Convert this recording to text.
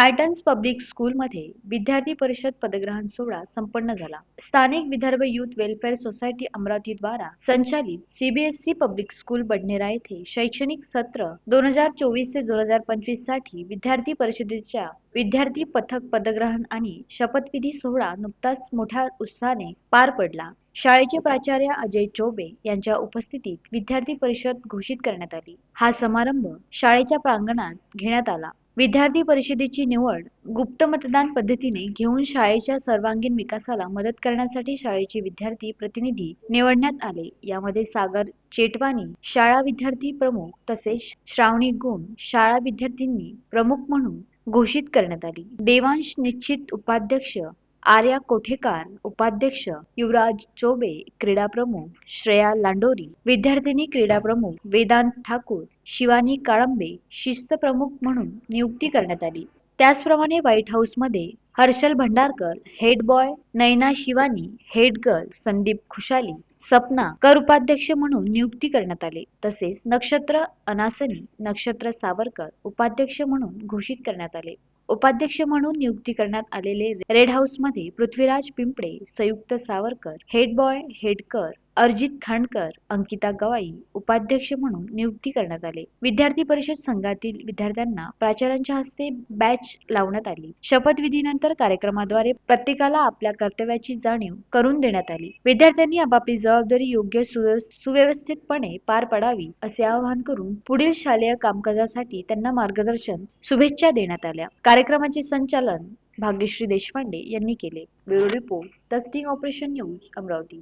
Titans public स्कूलमध्ये विद्यार्थी परिषद पदग्रहण सोहळा संपन्न झाला. स्थानिक Vidarbha youth welfare society Amravati द्वारा संचालित सीबीएसई पब्लिक स्कूल बडनेरा येथे शैक्षणिक सत्र दोन हजार चोवीस ते दोन हजार पंचवीससाठी विद्यार्थी परिषदेच्या विद्यार्थी पथक पदग्रहण आणि शपथविधी सोहळा नुकताच मोठ्या उत्साहाने पार पडला. शाळेचे प्राचार्य अजय चोबे यांच्या उपस्थितीत विद्यार्थी परिषद घोषित करण्यात आली. हा समारंभ शाळेच्या प्रांगणात घेण्यात आला. विद्यार्थी परिषदेची निवड गुप्त मतदान पद्धतीने घेऊन शाळेच्या सर्वांगीण विकासाला मदत करण्यासाठी शाळेचे विद्यार्थी प्रतिनिधी निवडण्यात आले. यामध्ये सागर चेटवानी शाळा विद्यार्थी प्रमुख तसेच श्रावणी गुण शाळा विद्यार्थ्यांनी प्रमुख म्हणून घोषित करण्यात आली. देवांश निश्चित उपाध्यक्ष आर्या कोठेकार उपाध्यक्ष युवराज चोबे क्रीडा प्रमुख श्रेया लांडोरी विद्यार्थिनी क्रीडा प्रमुख वेदांत ठाकूर शिवानी काळंबे शिस्त प्रमुख म्हणून नियुक्ती करण्यात आली. त्याचप्रमाणे व्हाईट हाऊसमध्ये Harshal Bhandarkar head boy Naina Shivani head girl Sandeep Khushali Sapna कर उपाध्यक्ष म्हणून नियुक्ती करण्यात आले. तसेच नक्षत्र अनासनी नक्षत्र सावरकर उपाध्यक्ष म्हणून घोषित करण्यात आले. उपाध्यक्ष म्हणून नियुक्ती करण्यात आलेले रेड हाऊसमध्ये पृथ्वीराज पिंपळे संयुक्त सावरकर हेड बॉय हेडकर अर्जित खांडकर अंकिता गवाई उपाध्यक्ष म्हणून नियुक्ती करण्यात आले. विद्यार्थी परिषद संघातील विद्यार्थ्यांना प्राचार्यांच्या हस्ते बॅच लावण्यात आली. शपथविधीनंतर कार्यक्रमाद्वारे प्रत्येकाला आपल्या कर्तव्याची जाणीव करून देण्यात आली. विद्यार्थ्यांनी आपापली जबाबदारी योग्य सुव्यवस्थितपणे पार पडावी असे आवाहन करून पुढील शालेय कामकाजासाठी त्यांना मार्गदर्शन शुभेच्छा देण्यात आल्या. कार्यक्रमाचे संचालन भाग्यश्री देशपांडे यांनी केले. Bureau report the operation news Amravati.